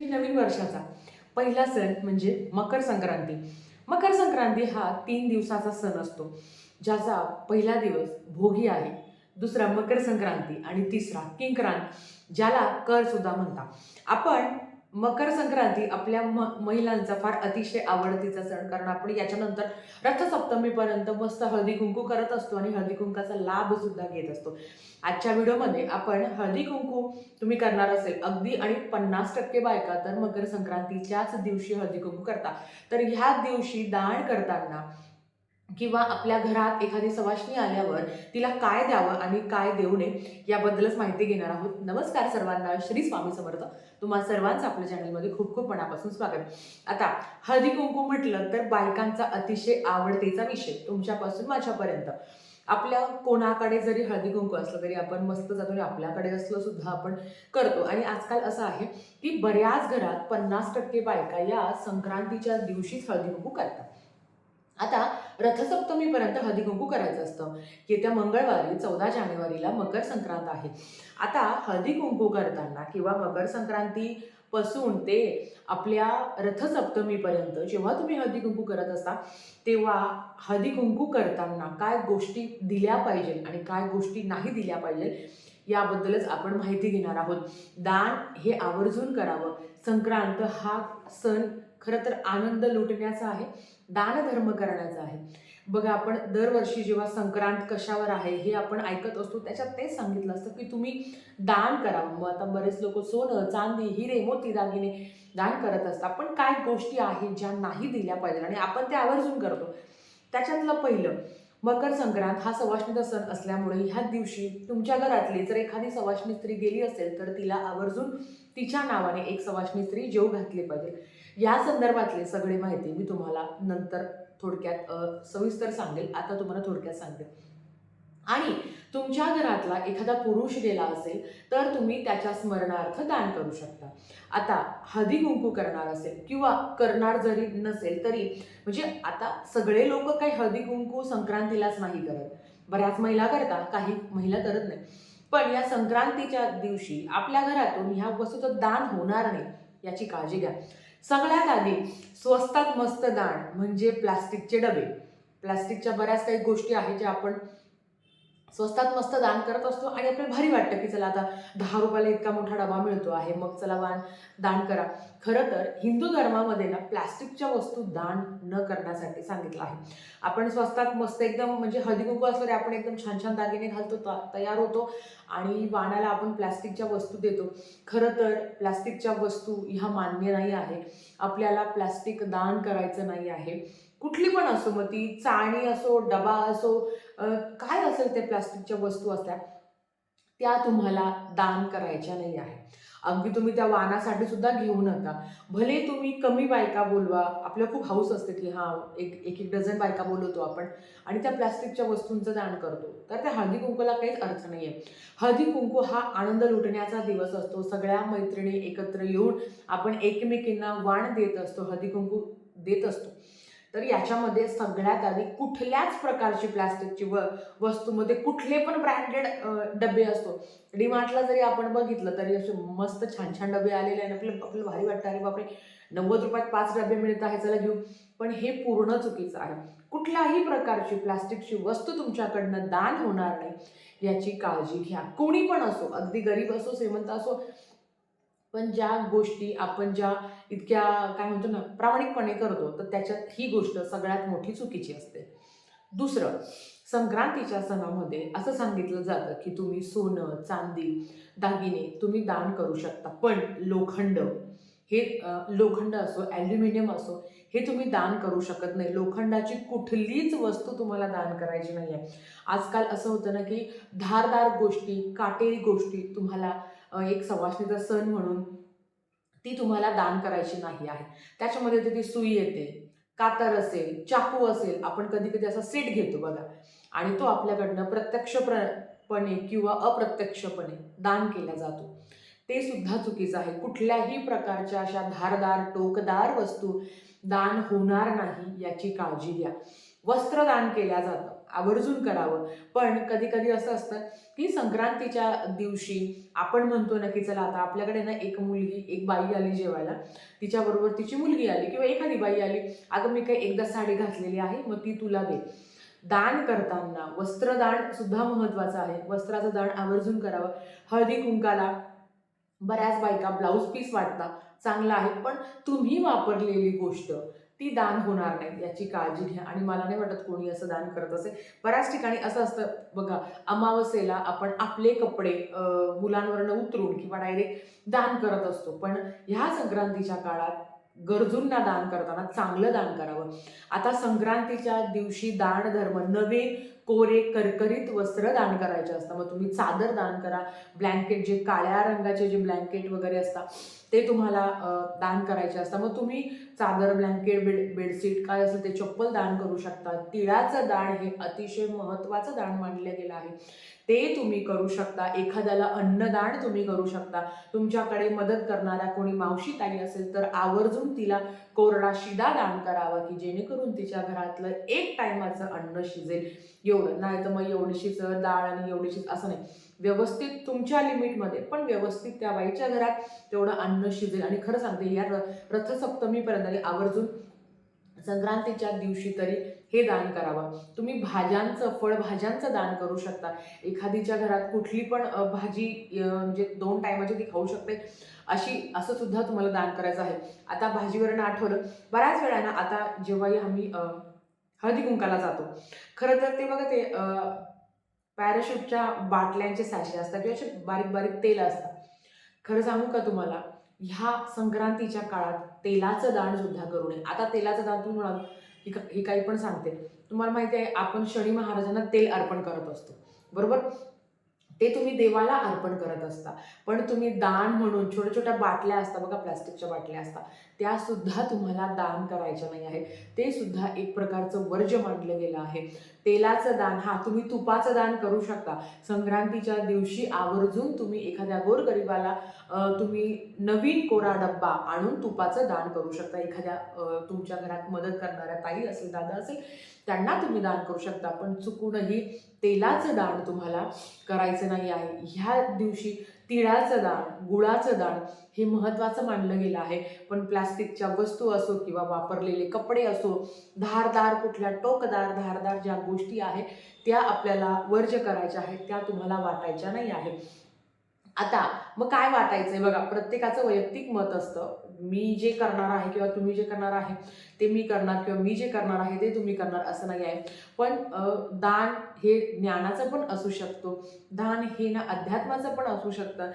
नवीन वर्षाचा. पहिला सण म्हणजे मकर संक्रांती. मकर संक्रांती हा तीन दिवसाचा सण असतो ज्याचा पहिला दिवस भोगी आहे दुसरा मकर संक्रांती आणि तिसरा किंक्रांत ज्याला कर सुद्धा म्हणतात. आपण मकर संक्रांती आपल्या म महिलांचा फार अतिशय आवडतीचा सण. कारण आपण याच्यानंतर रथसप्तमीपर्यंत मस्त हळदी कुंकू करत असतो आणि हळदी कुंकाचा लाभ सुद्धा घेत असतो. आजच्या व्हिडिओमध्ये आपण हळदी कुंकू तुम्ही करणार असेल अगदी आणि पन्नास टक्के बायका तर मकर संक्रांतीच्याच दिवशी हळदी कुंकू करता. तर ह्या दिवशी दान करताना किंवा आपल्या घरात एखादी सवाशणी आल्यावर तिला काय द्यावं आणि काय देऊ नये याबद्दलच माहिती घेणार आहोत. नमस्कार सर्वांना. श्री स्वामी समर्थ. तुम्हा सर्वांचं आपल्या चॅनलमध्ये खूप खूप मनापासून स्वागत. आता हळदी कुंकू म्हटलं तर बायकांचा अतिशय आवडतीचा विषय तुमच्यापासून माझ्यापर्यंत. आपल्या कोणाकडे जरी हळदी कुंकू असलं तरी आपण मस्त जातो आणि आपल्याकडे असलं सुद्धा आपण करतो. आणि आजकाल असं आहे की बऱ्याच घरात पन्नास टक्के बायका या संक्रांतीच्या दिवशीच हळदी कुंकू करतात. आता रथसप्तमीपर्यंत हळदीकुंकू करायचं असतं येत्या मंगळवारी चौदा जानेवारीला मकर संक्रांत आहे. आता हळदीकुंकू करताना किंवा मकर संक्रांतीपासून ते आपल्या रथसप्तमीपर्यंत जेव्हा तुम्ही हळदी कुंकू करत असता तेव्हा हळदी कुंकू करताना काय गोष्टी दिल्या पाहिजे आणि काय गोष्टी नाही दिल्या पाहिजे याबद्दलच आपण माहिती घेणार आहोत. दान हे आवर्जून करावं. संक्रांत हा सण खरं तर आनंद लुटण्याचा आहे. दानधर्म करण्याचा आहे. बघा आपण दरवर्षी जेव्हा संक्रांत कशावर आहे हे आपण ऐकत असतो त्याच्यात तेच सांगितलं असतं की तुम्ही दान करा. मग आता बरेच लोक सोनं चांदी हिरे मोती दागिने दान करत असतात. पण काय गोष्टी आहेत ज्या नाही दिल्या पाहिजे आणि आपण ते आवर्जून करतो. त्याच्यातलं पहिलं मकर संक्रांत हा सवाष्णीचा सण असल्यामुळे ह्या दिवशी तुमच्या घरातली जर एखादी सवाष्णी स्त्री गेली असेल तर तिला आवर्जून तिच्या नावाने एक सवाष्णी स्त्री जेव घातली पाहिजे. या संदर्भातले सगळी माहिती मी तुम्हाला नंतर थोडक्यात सविस्तर सांगेल. आता तुम्हाला थोडक्यात सांगेल आणि तुमच्या घरातला एखादा पुरुष गेला असेल तर तुम्ही त्याच्या स्मरणार्थ दान करू शकता. आता हदी कुंकू करणार असेल किंवा करणार जरी नसेल तरी म्हणजे आता सगळे लोक काही हदी कुंकू संक्रांतीलाच नाही करत. बऱ्याच महिला करता काही महिला करत नाही. पण या संक्रांतीच्या दिवशी आपल्या घरातून ह्या वस्तूचं दान होणार नाही याची काळजी घ्या. सगळ्यात आधी स्वस्तात मस्त दाण म्हणजे प्लास्टिकचे डबे. प्लास्टिकच्या बऱ्याच काही गोष्टी आहेत ज्या आपण स्वस्तात मस्त दान करत असतो आणि आपल्याला भारी वाटतं की चला आता दहा रुपयाला इतका मोठा डबा मिळतो आहे मग चला वान दान करा. खरं तर हिंदू धर्मामध्ये ना प्लॅस्टिकच्या वस्तू दान न करण्यासाठी सांगितलं आहे. आपण स्वस्तात मस्त एकदम म्हणजे हळदीकुंकू असलं तरी आपण एकदम छान छान दागिने घालतो तयार होतो आणि वाणाला आपण प्लॅस्टिकच्या वस्तू देतो. खरं तर प्लॅस्टिकच्या वस्तू ह्या मान्य नाही आहे. आपल्याला प्लॅस्टिक दान करायचं नाही आहे. कुठली पण असो मग ती चाळणी असो डबा असो काय असेल ते प्लास्टिकच्या वस्तू असल्या त्या तुम्हाला दान करायच्या नाही आहे अगदी तुम्ही त्या वाहनासाठी सुद्धा घेऊ नका भले तुम्ही कमी बायका बोलवा. आपल्याला खूप हाऊस असते की हां एक एक एक डझन बायका बोलवतो आपण आणि त्या प्लास्टिकच्या वस्तूंचं दान करतो. तर त्या हळदी कुंकूला काहीच अर्थ नाही आहे. हळदी कुंकू हा आनंद लुटण्याचा दिवस असतो. सगळ्या मैत्रिणी एकत्र येऊन आपण एकमेकींना वाण देत असतो हळदी कुंकू देत असतो. तर याच्यामध्ये सगळ्यात आधी कुठल्याच प्रकारची प्लास्टिकची व वस्तूमध्ये कुठले पण ब्रँडेड डबे असतो डीमार्टला जरी आपण बघितलं तरी असे मस्त छान छान डबे आलेले आहे आपल्याला आपल्याला भारी वाटतं. अरे बापरे नव्वद रुपयात पाच डबे मिळत आहे चला घेऊ. पण हे पूर्ण चुकीचं आहे. कुठल्याही प्रकारची प्लास्टिकची वस्तू तुमच्याकडनं दान होणार नाही याची काळजी घ्या. कोणी पण असो अगदी गरीब असो श्रीमंत असो पण ज्या गोष्टी आपण ज्या इतक्या काय म्हणतो ना प्रामाणिकपणे करतो तर त्याच्यात ही गोष्ट सगळ्यात मोठी चुकीची असते. दुसरं संक्रांतीच्या सणामध्ये असं सांगितलं जातं की तुम्ही सोनं चांदी दागिने तुम्ही दान करू शकता पण लोखंड हे लोखंड असो ॲल्युमिनियम असो हे तुम्ही दान करू शकत नाही. लोखंडाची कुठलीच वस्तू तुम्हाला दान करायची नाही आहे आजकाल असं होतं ना की धारदार गोष्टी काटेरी गोष्टी तुम्हाला एक सवासणीचा सण म्हणून ती तुम्हाला दान करायची नाही आहे. त्याच्यामध्ये तिथे सुई येते कातर असेल चाकू असेल आपण कधी कधी असा सेट घेतो बघा. आणि तो आपल्याकडनं प्रत्यक्षपणे किंवा अप्रत्यक्षपणे दान केला जातो. ते सुद्धा चुकीचं आहे. कुठल्याही प्रकारच्या अशा धारदार टोकदार वस्तू दान होणार नाही याची काळजी घ्या. वस्त्र दान केल्या जातं. आवर्जून करावं. पण कधी कधी असं असतं की संक्रांतीच्या दिवशी आपण म्हणतो ना की चला आता आपल्याकडे ना एक मुलगी एक बाई आली जेवायला. तिच्याबरोबर तिची मुलगी आली किंवा एखादी बाई आली. अगं मी काही एकदा साडी घातलेली आहे मग ती तुला दे. दान करताना वस्त्रदान सुद्धा महत्त्वाचं आहे. वस्त्राचं दान आवर्जून करावं. हळदी कुंकाला बऱ्याच बायका ब्लाऊज पीस वाटतात. चांगला आहे. पण तुम्ही वापरलेली गोष्ट ती दान होणार नाही याची काळजी घ्या. आणि मला नाही वाटत कोणी असं दान करत असेल. बऱ्याच ठिकाणी असं असतं बघा अमावस्येला आपण आपले कपडे मुलांवरनं उतरून किंवा डायरेक्ट दान करत असतो. पण ह्या संक्रांतीच्या काळात गरजूंना दान करताना चांगलं दान करावं. आता संक्रांतीच्या दिवशी दान धर्म नवे कोरे करकरीत वस्त्र दान करायचे असतं. मग तुम्ही चादर दान करा ब्लँकेट जे काळ्या रंगाचे जे ब्लँकेट वगैरे असतात ते तुम्हाला दान करायचे असतात. मग तुम्ही चादर ब्लँकेट बेड बेडशीट काय असेल ते चप्पल दान करू शकता तिळाचं दान हे अतिशय महत्त्वाचं दान मानलं गेलं आहे. ते तुम्ही करू शकता. एखाद्याला अन्नदान तुम्ही करू शकता. तुमच्याकडे मदत करणाऱ्या कोणी मावशी ताई असेल तर आवर्जून तिला कोरडा शिदा दान करावा की जेणेकरून तिच्या घरातलं एक टायमाचं अन्न शिजेल. एवढं. नाही तर मग एवढीशीच डाळ आणि एवढीशीच असं नाही. व्यवस्थित तुमच्या लिमिटमध्ये पण व्यवस्थित त्या बाईच्या घरात तेवढं अन्न शिजेल. आणि खरं सांगते या र रथसप्तमीपर्यंत आणि आवर्जून संक्रांतीच्या दिवशी तरी हे दान करावं. तुम्ही भाज्यांचं फळभाज्यांचं दान करू शकता. एखादीच्या घरात कुठली पण भाजी म्हणजे दोन टायमाची ती खाऊ शकते. अशी असं सुद्धा तुम्हाला दान करायचं आहे. आता भाजीवरनं आठवलं बऱ्याच वेळा ना आता जेव्हाही आम्ही हळदी कुंकाला जातो. खरं तर ते बघा ते पॅराशूटच्या बाटल्यांचे साचे असतात किंवा असे बारीक बारीक तेल असतात. खरं सांगू का तुम्हाला? ह्या संक्रांतीच्या काळात तेलाचं दान सुद्धा करू नये. आता तेलाचं दान तुम्ही म्हणाल ही का- ही काही पण सांगते. तुम्हाला माहिती आहे आपण शनी महाराजांना तेल अर्पण करत असतो. बरोबर? ते तुम्ही देवाला अर्पण करत असता. पण तुम्ही दान म्हणून छोट्या छोट्या बाटल्या असतात बघा प्लास्टिकच्या बाटल्या असतात. त्या सुद्धा तुम्हाला दान करायच्या नाही आहे ते सुद्धा एक प्रकारचं वर्ज मानलं गेलं आहे. तेलाचं दान हा तुम्ही तुपाचं दान करू शकता. संक्रांतीच्या दिवशी आवर्जून तुम्ही एखाद्या गोरगरिबाला तुम्ही नवीन कोरा डब्बा आणून तुपाचं दान करू शकता. एखाद्या तुमच्या घरात मदत करणाऱ्या ताई असेल दादा असेल त्यांना तुम्ही दान करू शकता. पण चुकूनही तेलाचं दान तुम्हाला करायचं नाही आहे. ह्या दिवशी तिळाचं दाण गुळाचं दाण हे महत्त्वाचं मानलं गेलं आहे. पण प्लास्टिकच्या वस्तू असो किंवा वापरलेले कपडे असो धारदार कुठल्या टोकदार धारदार ज्या गोष्टी आहेत त्या आपल्याला वर्ज करायच्या आहेत त्या तुम्हाला वाटायच्या नाही आहे आता मग काय वाटायचंय? बघा प्रत्येकाचं वैयक्तिक मत असतं. मी जे करणार आहे किंवा तुम्ही जे करणार आहे ते मी करणार किंवा मी जे करणार आहे ते तुम्ही करणार असं नाही आहे. पण दान हे ज्ञानाचं पण असू शकतो. दान हे ना अध्यात्माचं पण असू शकतं.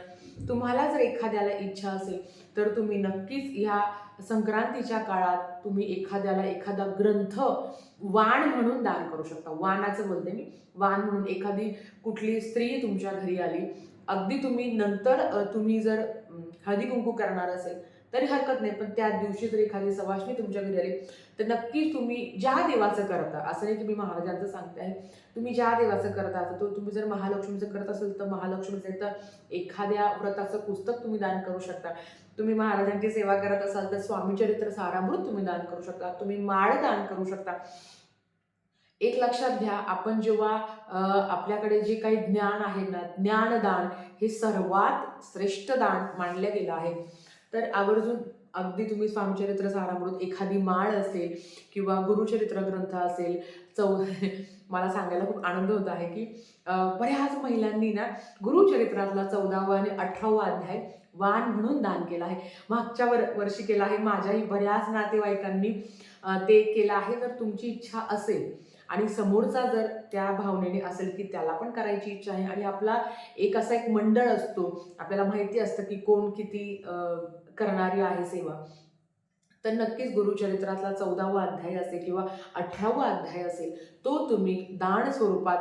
तुम्हाला जर एखाद्याला इच्छा असेल तर तुम्ही नक्कीच ह्या संक्रांतीच्या काळात तुम्ही एखाद्याला एखादा ग्रंथ वाण म्हणून दान करू शकता. वाणाचं बोलते मी. वाण म्हणून एखादी कुठली स्त्री तुमच्या घरी आली अगदी तुम्ही नंतर तुम्ही जर हळदी कुंकू करणार असेल तरी हरकत नाही. पण त्या दिवशी जर एखादी सवाशणी तुमच्या घरी आली तर नक्कीच तुम्ही ज्या देवाचं करता असं नाही की मी महाराजांचं सांगते आहे तुम्ही ज्या देवाचं करता तर तो तुम्ही जर महालक्ष्मीचं करत असेल तर महालक्ष्मीचं तर एखाद्या व्रताचं पुस्तक तुम्ही दान करू शकता. तुम्ही महाराजांची सेवा करत असाल तर स्वामीचरित्र सारामृत तुम्ही दान करू शकता. तुम्ही माळ दान करू शकता. एक लक्षात घ्या आपण जेव्हा आपल्याकडे जे काही ज्ञान आहे ना ज्ञानदान हे सर्वात श्रेष्ठ दान मानलं गेलं आहे. तर आवर्जून अगदी तुम्ही स्वामचरित्र सारामृत एखादी माळ असेल किंवा गुरुचरित्र ग्रंथ असेल चौ मला सांगायला खूप आनंद होत आहे की बऱ्याच महिलांनी ना गुरुचरित्रातला चौदावा आणि अठरावा अध्याय वान म्हणून दान केला आहे. मागच्या वर वर्षी केला आहे. माझ्याही बऱ्याच नातेवाईकांनी ते केलं आहे. तर तुमची इच्छा असेल आणि समोरचा जर त्या भावनेने असेल की त्याला पण करायची इच्छा आहे आणि आपला एक असा एक मंडळ असतो आपल्याला माहिती असतं की कोण किती करणारी आहे सेवा. तर नक्कीच गुरुचरित्रातला चौदावा अध्याय असेल किंवा अठरावा अध्याय असेल तो तुम्ही दान स्वरूपात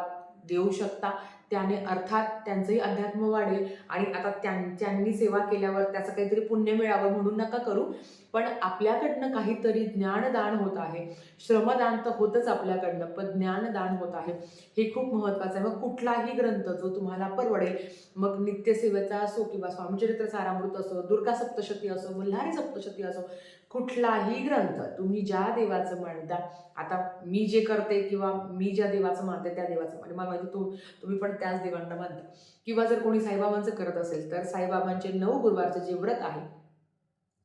देऊ शकता. त्याने अर्थात त्यांचंही अध्यात्म वाढेल आणि आता त्यांनी सेवा केल्यावर त्याचं काहीतरी पुण्य मिळावं म्हणून नका करू. पण आपल्याकडनं काहीतरी ज्ञानदान होत आहे. श्रमदान तर होतच आपल्याकडनं पण ज्ञानदान होत आहे. हे खूप महत्त्वाचं आहे. मग कुठलाही ग्रंथ जो तुम्हाला परवडेल मग नित्यसेवेचा असो किंवा स्वामीचरित्र सारामृत असो दुर्गा सप्तशती असो मल्हारी सप्तशती असो कुठलाही ग्रंथ तुम्ही ज्या देवाचं मानता आता मी जे करते किंवा मी ज्या देवाचं मानते त्या देवाचं म्हणजे मला माहिती तू तुम्ही पण त्याच देवांना मानता. किंवा जर कोणी साईबाबांचं करत असेल तर साईबाबांचे नऊ गुरुवारचं जे व्रत आहे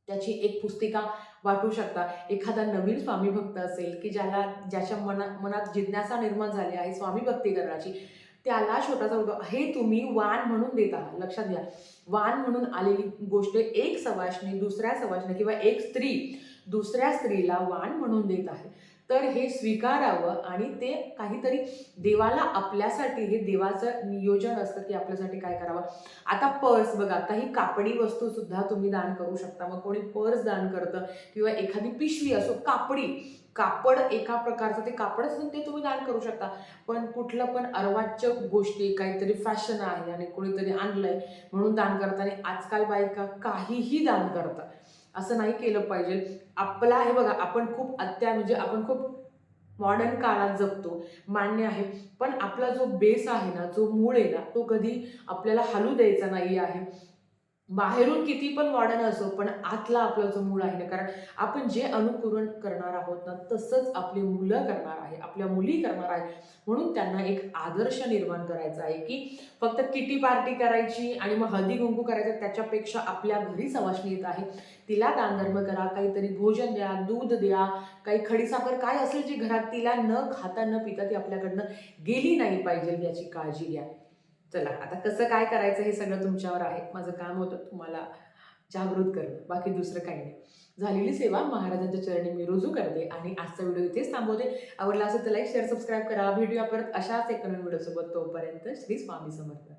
त्याची एक पुस्तिका वाटू शकता. एखादा नवीन स्वामी भक्त असेल की ज्याला ज्याच्या मना मनात जिज्ञासा निर्माण झाली आहे स्वामी भक्ती करण्याची त्याला छोटासा उद्योग हे तुम्ही वाण म्हणून देत आहात. लक्षात घ्या. वाण म्हणून आलेली गोष्ट एक सवाशने दुसऱ्या सवाशने किंवा एक स्त्री दुसऱ्या स्त्रीला वाण म्हणून देत आहे. तर हे स्वीकारावं आणि ते काहीतरी देवाला आपल्यासाठी हे देवाचं नियोजन असतं की आपल्यासाठी काय करावं. आता पर्स बघा काही कापडी वस्तू सुद्धा तुम्ही दान करू शकता. मग कोणी पर्स दान करतं किंवा एखादी पिशवी असो कापडी कापड एका प्रकारचं ते कापड असून ते तुम्ही दान करू शकता. पण कुठलं पण अर्वाच्य गोष्टी काहीतरी फॅशन आहे आणि कोणीतरी आणलंय म्हणून दान करताना आणि आजकाल बायका काहीही दान करतात. असं नाही केलं पाहिजे. आपला हे बघा आपण खूप अत्या म्हणजे आपण खूप मॉडर्न काळात जगतो मान्य आहे. पण आपला जो बेस आहे ना जो मूळ आहे ना तो कधी आपल्याला हलू द्यायचा नाही आहे. बाहेरून किती पण मॉडर्न असो पण आतला आपला जो मूळ आहे ना कारण आपण जे अनुकरण करणार आहोत ना तसंच आपली मुलं करणार आहे आपल्या मुली करणार आहे. म्हणून त्यांना एक आदर्श निर्माण करायचा आहे की फक्त किटी पार्टी करायची आणि मग हळदी कुंकू करायचं त्याच्यापेक्षा आपल्या घरी सवाशणी येत आहे. तिला दानधर्म करा काहीतरी भोजन द्या दूध द्या काही खडीसाखर काय असेल जी घरात तिला न खाता न पिता ती आपल्याकडनं गेली नाही पाहिजे याची काळजी घ्या. चला आता कसं काय करायचं हे सगळं तुमच्यावर आहे. माझं काम होतं तुम्हाला जागृत करणं बाकी दुसरं काही नाही. झालेली सेवा महाराजांच्या चरणी मी रुजू करते आणि आजचा व्हिडिओ इथेच थांबवते. आवडला असेल तर लाईक शेअर सबस्क्राईब करा. व्हिडिओ परत अशाच एक नवीन व्हिडिओसोबत तोपर्यंत श्री स्वामी समर्थ.